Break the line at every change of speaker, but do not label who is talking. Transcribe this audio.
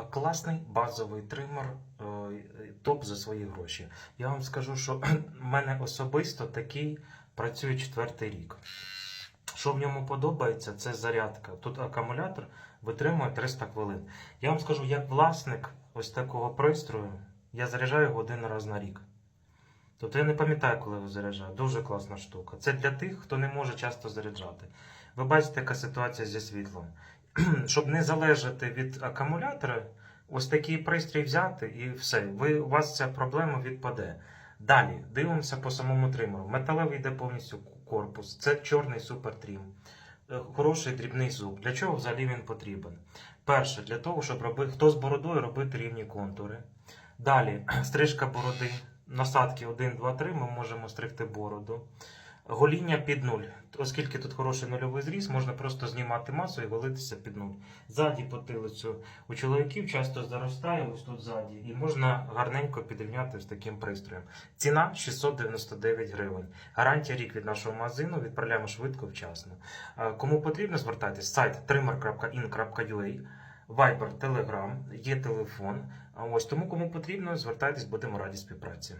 Класний базовий тример, е, топ за свої гроші. Я вам скажу, що в мене особисто такий працює четвертий рік. Що в ньому подобається, це зарядка. Тут акумулятор витримує 300 хвилин. Я вам скажу, як власник ось такого пристрою, я заряджаю його один раз на рік. Тобто я не пам'ятаю, коли його заряджаю. Дуже класна штука. Це для тих, хто не може часто заряджати. Ви бачите, яка ситуація зі світлом. Щоб не залежати від акумулятора, ось такий пристрій взяти і все. Ви, у вас ця проблема відпаде. Далі дивимося по самому тримеру. Металевий йде повністю корпус. Це чорний супертрім. Е, Хороший дрібний зуб. Для чого взагалі він потрібен? Перше, для того, щоб робити, хто з бородою робити рівні контури. Далі стрижка бороди. Насадки 1, 2, 3, ми можемо стригти бороду. Гоління під нуль. Оскільки тут хороший нульовий зріз, можна просто знімати масу і голитися під нуль. Ззаді потилицю у чоловіків часто заростає ось тут ззаді, і можна гарненько підрівняти з таким пристроєм. Ціна 699 гривень. Гарантія рік від нашого магазину. Відправляємо швидко, вчасно. Кому потрібно, звертайтесь сайт trimmer.in.ua, Viber, Telegram, є телефон. Ось тому, кому потрібно, звертайтесь, будемо раді співпраці.